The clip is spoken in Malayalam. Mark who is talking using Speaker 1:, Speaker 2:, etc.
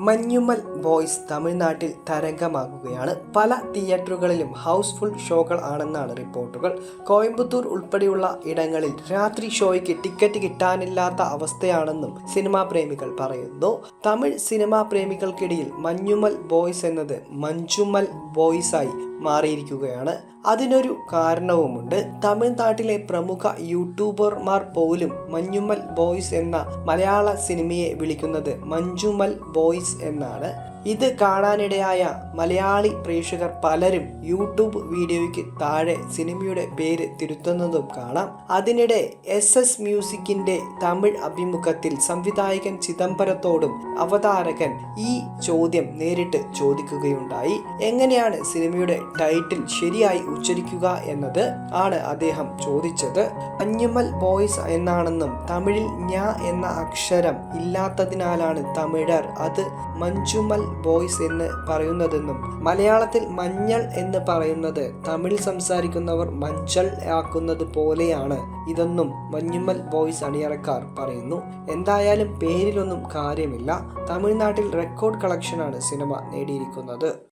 Speaker 1: മഞ്ഞുമ്മൽ ബോയ്സ് തമിഴ്നാട്ടിൽ തരംഗമാകുകയാണ്. പല തിയേറ്ററുകളിലും ഹൗസ്ഫുൾ ഷോകൾ ആണെന്നാണ് റിപ്പോർട്ടുകൾ. കോയമ്പത്തൂർ ഉൾപ്പെടെയുള്ള ഇടങ്ങളിൽ രാത്രി ഷോയ്ക്ക് ടിക്കറ്റ് കിട്ടാനില്ലാത്ത അവസ്ഥയാണെന്നും സിനിമാ പ്രേമികൾ പറയുന്നു. തമിഴ് സിനിമാ പ്രേമികൾക്കിടയിൽ മഞ്ഞുമൽ ബോയ്സ് എന്നത് മഞ്ചുമൽ ബോയ്സായി മാറിയിരിക്കുകയാണ്. അതിനൊരു കാരണവുമുണ്ട്. തമിഴ്നാട്ടിലെ പ്രമുഖ യൂട്യൂബർമാർ പോലും മഞ്ഞുമൽ ബോയ്സ് എന്ന മലയാള സിനിമയെ വിളിക്കുന്നത് മഞ്ജുമൽ ബോയ്സ് എന്നാണ്. ഇത് കാണാനിടയായ മലയാളി പ്രേക്ഷകർ പലരും യൂട്യൂബ് വീഡിയോയ്ക്ക് താഴെ സിനിമയുടെ പേര് തിരുത്തുന്നതും കാണാം. അതിനിടെ എസ് എസ് മ്യൂസിക്കിന്റെ തമിഴ് അഭിമുഖത്തിൽ സംവിധായകൻ ചിദംബരത്തോടും അവതാരകൻ ഈ ചോദ്യം നേരിട്ട് ചോദിക്കുകയുണ്ടായി. എങ്ങനെയാണ് സിനിമയുടെ ടൈറ്റിൽ ശരിയായി ഉച്ചരിക്കുക എന്നത് ആണ് അദ്ദേഹം ചോദിച്ചത്. അഞ്ഞുമൽ ബോയ്സ് എന്നാണെന്നും തമിഴിൽ ഞ എന്ന അക്ഷരം ഇല്ലാത്തതിനാലാണ് തമിഴർ അത് മഞ്ജുമൽ ബോയ്സ് എന്ന് പറയുന്നതെന്നും മലയാളത്തിൽ മഞ്ഞൾ എന്ന് പറയുന്നത് തമിഴ് സംസാരിക്കുന്നവർ മഞ്ചൾ ആക്കുന്നത് പോലെയാണ്. ഇതെന്നും മഞ്ഞുമ്മൽ ബോയ്സ് അണിയറക്കാർ പറയുന്നു. എന്തായാലും പേരിലൊന്നും കാര്യമില്ല. തമിഴ്നാട്ടിൽ റെക്കോർഡ് കളക്ഷനാണ് സിനിമ നേടിയിരിക്കുന്നത്.